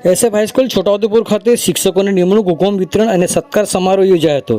SF high school Chhota Udepur ખાતે શિક્ષકોની નિમણૂક હુકમ વિતરણ અને સત્કાર સમારોહ યોજાયો હતો.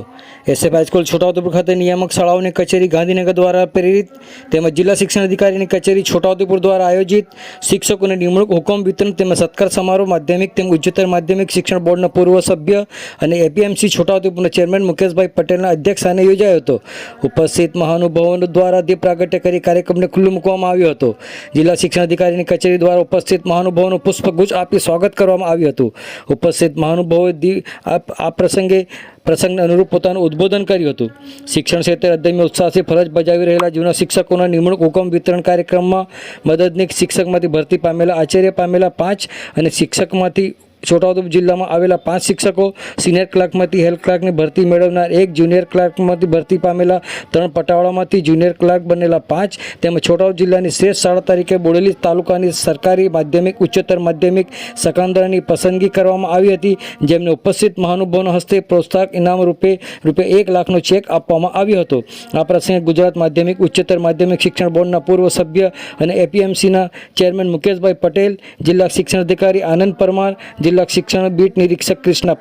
એસએફ હાઈસ્કૂલ છોટાઉદેપુર ખાતે નિયામક શાળાઓની કચેરી ગાંધીનગર દ્વારા પ્રેરિત તેમજ જિલ્લા શિક્ષણ અધિકારીની કચેરી છોટાઉદેપુર દ્વારા આયોજિત શિક્ષકોની નિમણૂક હુકમ વિતરણ તેમજ સત્કાર સમારોહ માધ્યમિક તેમજ ઉચ્ચતર માધ્યમિક શિક્ષણ બોર્ડના પૂર્વ સભ્ય અને એપીએમસી છોટાઉદેપુરના ચેરમેન મુકેશભાઈ પટેલના અધ્યક્ષસ્થાને યોજાયો હતો. ઉપસ્થિત મહાનુભાવો દ્વારા દીપ પ્રાગટ્ય કરી કાર્યક્રમને ખુલ્લું મૂકવામાં આવ્યો હતો. જિલ્લા શિક્ષણ અધિકારીની કચેરી દ્વારા ઉપસ્થિત મહાનુભાવોનું પુષ્પગુચ્છ આપી સ્વાગત કરવામાં આવ્યું હતું. ઉપસ્થિત મહાનુભાવોએ આ પ્રસંગે પ્રસંગને અનુરૂપ પોતાનું ઉદ્બોધન કર્યું હતું. શિક્ષણ ક્ષેત્રે અદમ્ય ઉત્સાહથી ફરજ બજાવી રહેલા જૂના શિક્ષકોના નિમણૂક હુકમ વિતરણ કાર્યક્રમમાં મદદનીક શિક્ષકમાંથી ભરતી પામેલા આચાર્ય પામેલા પાંચ અને શિક્ષકમાંથી છોટાઉદેપુર જિલ્લામાં આવેલા પાંચ શિક્ષકો, સિનિયર ક્લાર્કમાંથી હેલ્થ ક્લાર્કની ભરતી મેળવનાર એક જુનિયર ક્લાર્કમાંથી ભરતી પામેલા ત્રણ પટાવાળામાંથી જુનિયર ક્લાર્ક બનેલા પાંચ. તેમજ છોટાઉદ જિલ્લાની શ્રેષ્ઠ શાળા તરીકે બોડેલી તાલુકાની સરકારી માધ્યમિક, ઉચ્ચતર માધ્યમિક સકાંદરાની પસંદગી કરવામાં આવી હતી, જેમને ઉપસ્થિત મહાનુભાવોના હસ્તે પ્રોત્સાહક ઇનામ રૂપે રૂપે એક લાખનો ચેક આપવામાં આવ્યો હતો. આ પ્રસંગે ગુજરાત માધ્યમિક, ઉચ્ચતર માધ્યમિક શિક્ષણ બોર્ડના પૂર્વ સભ્ય અને એપીએમસીના ચેરમેન મુકેશભાઈ પટેલ, જિલ્લા શિક્ષણ અધિકારી આનંદ પરમાર જિલ્લા શિક્ષણ બીટ નિરીક્ષક કૃષ્ણા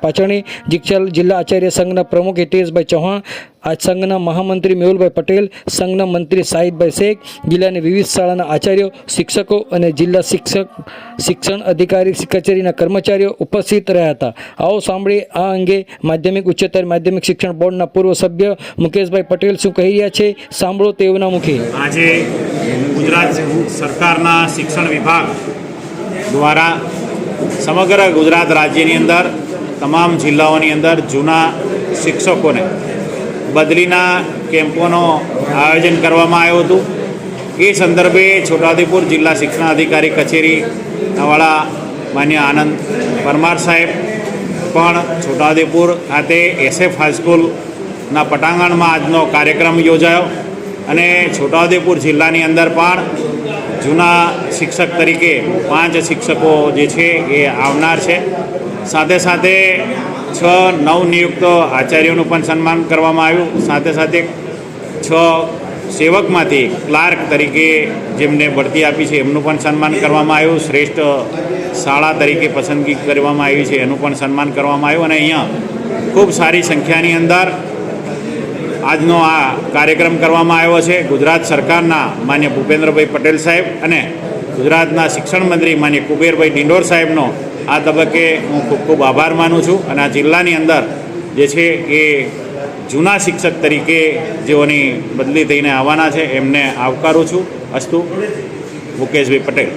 જિક્ષલ જિલ્લા આચાર્ય સંઘના પ્રમુખ હિતેશભાઈ ચૌહાણ, આ સંઘના મહામંત્રી મેહુલભાઈ પટેલ, સંઘના મંત્રી સાહિદભાઈ શેખ, જિલ્લાની વિવિધ શાળાના આચાર્યો, શિક્ષકો અને જિલ્લા શિક્ષક, શિક્ષણ અધિકારી કચેરીના કર્મચારીઓ ઉપસ્થિત રહ્યા હતા. આવો સાંભળીએ આ અંગે માધ્યમિક, ઉચ્ચતર માધ્યમિક શિક્ષણ બોર્ડના પૂર્વ સભ્ય મુકેશભાઈ પટેલ શું કહી રહ્યા છે, સાંભળો તેઓના મુખે. આજે ગુજરાત સરકારના શિક્ષણ વિભાગ દ્વારા સમગ્ર ગુજરાત રાજ્યની અંદર, તમામ જિલ્લાઓની અંદર જૂના શિક્ષકોને બદલીના કેમ્પોનો આયોજન કરવામાં આવ્યું હતું. એ સંદર્ભે છોટાઉદેપુર જિલ્લા શિક્ષણ અધિકારી કચેરીવાળા માન્ય આનંદ પરમાર સાહેબ પણ છોટાઉદેપુર ખાતે એસએફ હાઈસ્કૂલના પટાંગણમાં આજનો કાર્યક્રમ યોજાયો અને છોટાઉદેપુર જિલ્લાની અંદર પણ જૂના શિક્ષક તરીકે પાંચ શિક્ષકો જે છે એ આવનાર છે. સાથે સાથે છ નવનિયુક્ત આચાર્યોનું પણ સન્માન કરવામાં આવ્યું. સાથે સાથે છ સેવકમાંથી ક્લાર્ક તરીકે જેમને બઢતી આપી છે એમનું પણ સન્માન કરવામાં આવ્યું. શ્રેષ્ઠ શાળા તરીકે પસંદગી કરવામાં આવી છે એનું પણ સન્માન કરવામાં આવ્યું. અને અહીંયા ખૂબ સારી સંખ્યાની અંદર આજનો આ કાર્યક્રમ કરવામાં આવ્યો છે. ગુજરાત સરકારના માન્ય ભૂપેન્દ્રભાઈ પટેલ સાહેબ અને ગુજરાતના શિક્ષણ મંત્રી માન્ય કુબેરભાઈ ડિંડોર સાહેબનો આ તબક્કે હું ખૂબ ખૂબ આભાર માનું છું અને આ જિલ્લાની અંદર જે છે એ જૂના શિક્ષક તરીકે જેઓની બદલી થઈને આવવાના છે, એમને આવકારું છું. અસ્તુ મુકેશભાઈ પટેલ.